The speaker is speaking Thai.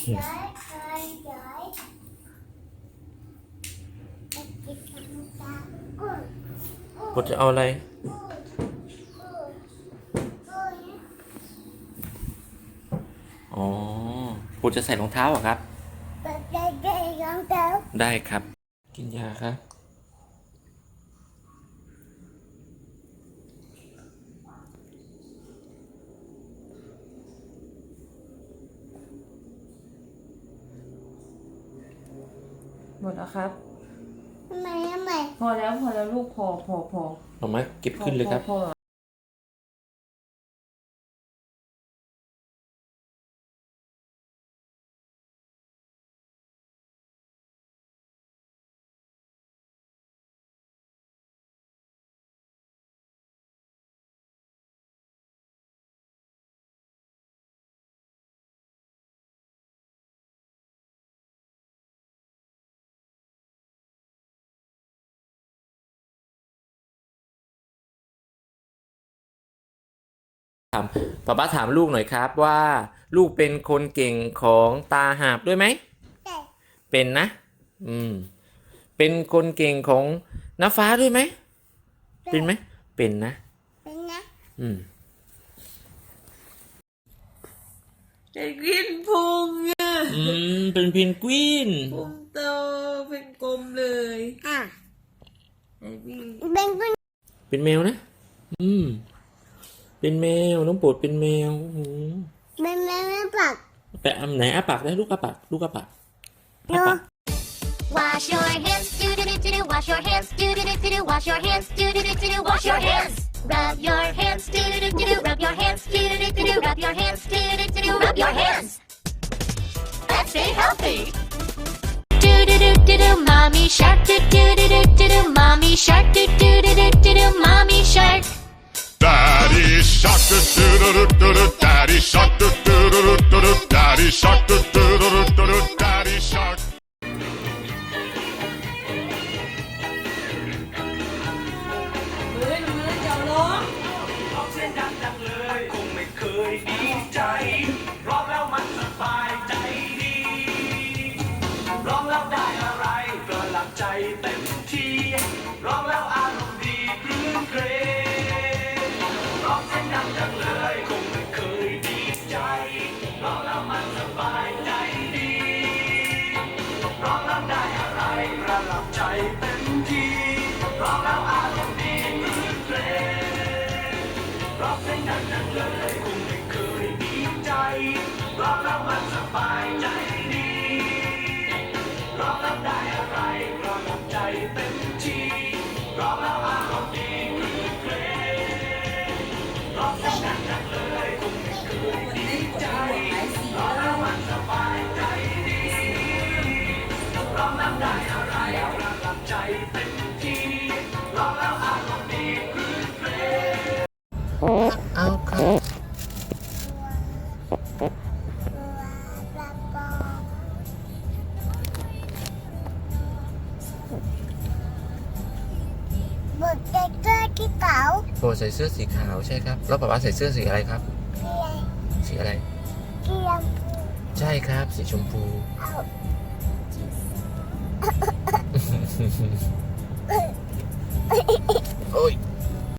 ปรดจะเอาอะไรกุ้งกุ้งกุ้งอ๋อโปรดจะใส่รองเท้าเหรอครับจะได้ได้น้ำตาได้ครับ กินยาครับ หมดแล้วครับ ทำไมทำไม พอแล้วพอแล้วลูกพอพอพอเอามาเก็บขึ้นเลยครับ พอพอ ถามป๊าป๊าถามลูกหน่อยครับว่า ลูกเป็นคนเก่งของตาหาบด้วยไหมแต่เป็นนะ อืม เป็นคนเก่งของน้าฟ้าด้วยไหม เป็นไหม เป็นนะ เป็นนะ อืมไอ้กินพุงอะอืม เป็นเพนกวินพุงโตเป็นกลมเลยอะไอ้พี่เป็นกุ้งเป็นแมวนะ อืม เป็นแมวน้องโปรดเป็นแมวโอ้โหเป็นแม่แม่ปักแปะอันไหนอาปากได้ลูกอาปากลูกอาปากเนาะ Wash your hands, do do do do do. Wash your hands, do do do do do. Wash your hands, do do do do do. Wash your hands. Rub your hands, do do do do do. Rub your hands, do do do do do. Rub your hands, do do do do. Rub your hands. Let's stay healthy. Do do do do do. Mommy shark, do do do do do do. Mommy shark, เอาครับเบิกเด็กเสื้อที่เก๋าโปรดใส่เสื้อสีขาวใช่ครับ แล้วป๊าป๊าใส่เสื้อสีอะไรครับ เกียร์สีอะไร เกียร์ใช่ครับ สีชมพู เอา